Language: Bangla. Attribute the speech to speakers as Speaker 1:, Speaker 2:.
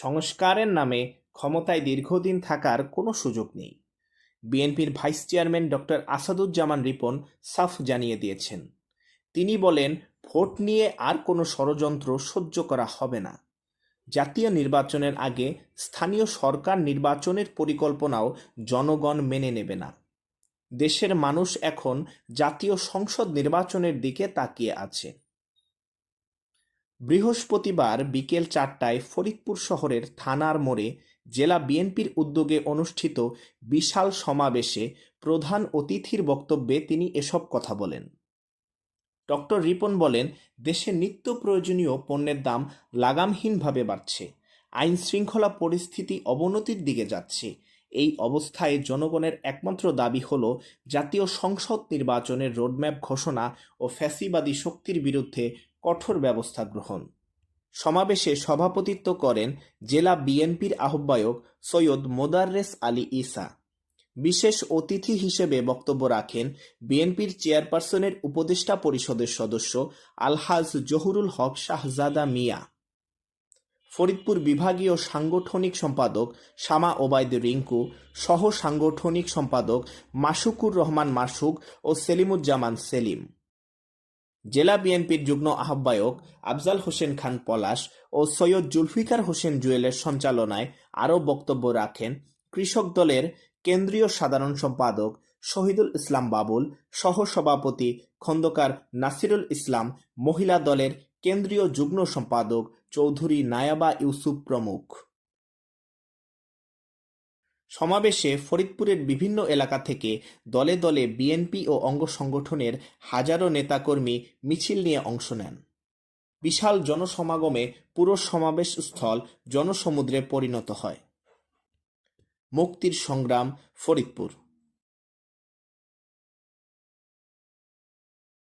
Speaker 1: সংস্কারের নামে ক্ষমতায় দীর্ঘদিন থাকার কোনো সুযোগ নেই। বিএনপির vice chairman doctor Asaduzzaman Ripon সাফ জানিয়ে দিয়েছেন। তিনি বলেন, ভোট নিয়ে আর কোনো ষড়যন্ত্র সহ্য করা হবে না। জাতীয় নির্বাচনের আগে স্থানীয় সরকার নির্বাচনের পরিকল্পনাও জনগণ মেনে নেবে না। দেশের মানুষ এখন জাতীয় সংসদ নির্বাচনের দিকে তাকিয়ে আছে। বৃহস্পতিবার বিকেল চারটায় ফরিদপুর শহরের থানার মোড়ে জেলা বিএনপির উদ্যোগে অনুষ্ঠিত বিশাল সমাবেশে প্রধান অতিথির বক্তব্যে তিনি এসব কথা বলেন। ডক্টর রিপন বলেন, দেশে নিত্য প্রয়োজনীয় পণ্যের দাম লাগামহীনভাবে বাড়ছে। আইন শৃঙ্খলা পরিস্থিতি অবনতির দিকে যাচ্ছে। এই অবস্থায় জনগণের একমাত্র দাবি হল জাতীয় সংসদ নির্বাচনের রোডম্যাপ ঘোষণা ও ফ্যাসিবাদী শক্তির বিরুদ্ধে কঠোর ব্যবস্থা গ্রহণ। সমাবেশে সভাপতিত্ব করেন জেলা বিএনপির আহ্বায়ক সৈয়দ মোদাররেস আলী ইসা বিশেষ অতিথি হিসেবে বক্তব্য রাখেন বিএনপির চেয়ারপারসনের উপদেষ্টা পরিষদের সদস্য আলহাজ জহুরুল হক শাহজাদা মিয়া। ফরিদপুর বিভাগীয় সাংগঠনিক সম্পাদক শামা ওবায়দ রিঙ্কু সহ সাংগঠনিক সম্পাদক মাসুকুর রহমান মাসুক ও সেলিমুজ্জামান সেলিম। জেলা বিএনপির যুগ্ম আহ্বায়ক আফজাল হোসেন খান পলাশ ও সৈয়দ জুলফিকার হোসেন জুয়েলের সঞ্চালনায় আরও বক্তব্য রাখেন কৃষক দলের কেন্দ্রীয় সাধারণ সম্পাদক শহীদুল ইসলাম বাবুল সহ সভাপতি খন্দকার নাসিরুল ইসলাম, মহিলা দলের কেন্দ্রীয় যুগ্ম সম্পাদক চৌধুরী নায়াবা ইউসুফ প্রমুখ। সমাবেশে ফরিদপুরের বিভিন্ন এলাকা থেকে দলে দলে বিএনপি ও অঙ্গ সংগঠনের হাজারো নেতাকর্মী মিছিল নিয়ে অংশ নেন। বিশাল জনসমাগমে পুরো সমাবেশ স্থল জনসমুদ্রে পরিণত হয়। মুক্তির সংগ্রাম ফরিদপুর।